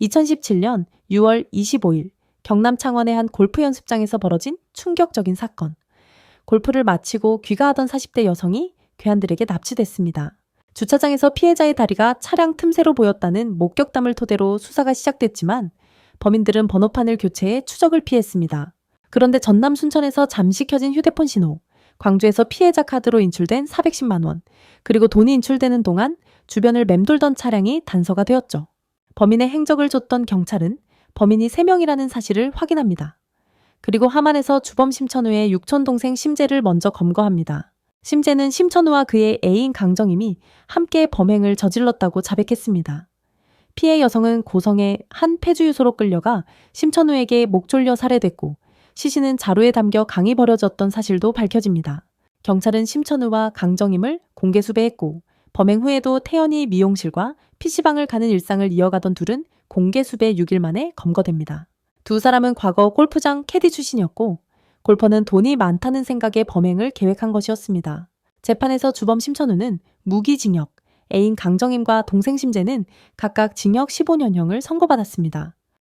2017년 6월 25일 경남 창원의 한 골프 연습장에서 벌어진 충격적인 사건. 골프를 마치고 귀가하던 40대 여성이 괴한들에게 납치됐습니다. 주차장에서 피해자의 다리가 차량 틈새로 보였다는 목격담을 토대로 수사가 시작됐지만 범인들은 번호판을 교체해 추적을 피했습니다. 그런데 전남 순천에서 잠시 켜진 휴대폰 신호, 광주에서 피해자 카드로 인출된 410만 원, 그리고 돈이 인출되는 동안 주변을 맴돌던 차량이 단서가 되었죠. 범인의 행적을 줬던 경찰은 범인이 3명이라는 사실을 확인합니다. 그리고 함안에서 주범 심천우의 육촌 동생 심재를 먼저 검거합니다. 심재는 심천우와 그의 애인 강정임이 함께 범행을 저질렀다고 자백했습니다. 피해 여성은 고성의 한 폐주유소로 끌려가 심천우에게 목 졸려 살해됐고 시신은 자루에 담겨 강이 버려졌던 사실도 밝혀집니다. 경찰은 심천우와 강정임을 공개 수배했고 범행 후에도 태연이 미용실과 PC방을 가는 일상을 이어가던 둘은 공개 수배 6일 만에 검거됩니다. 두 사람은 과거 골프장 캐디 출신이었고 골퍼는 돈이 많다는 생각에 범행을 계획한 것이었습니다. 재판에서 주범 심천우는 무기징역, 애인 강정임과 동생 심재는 각각 징역 15년형을 선고받았습니다.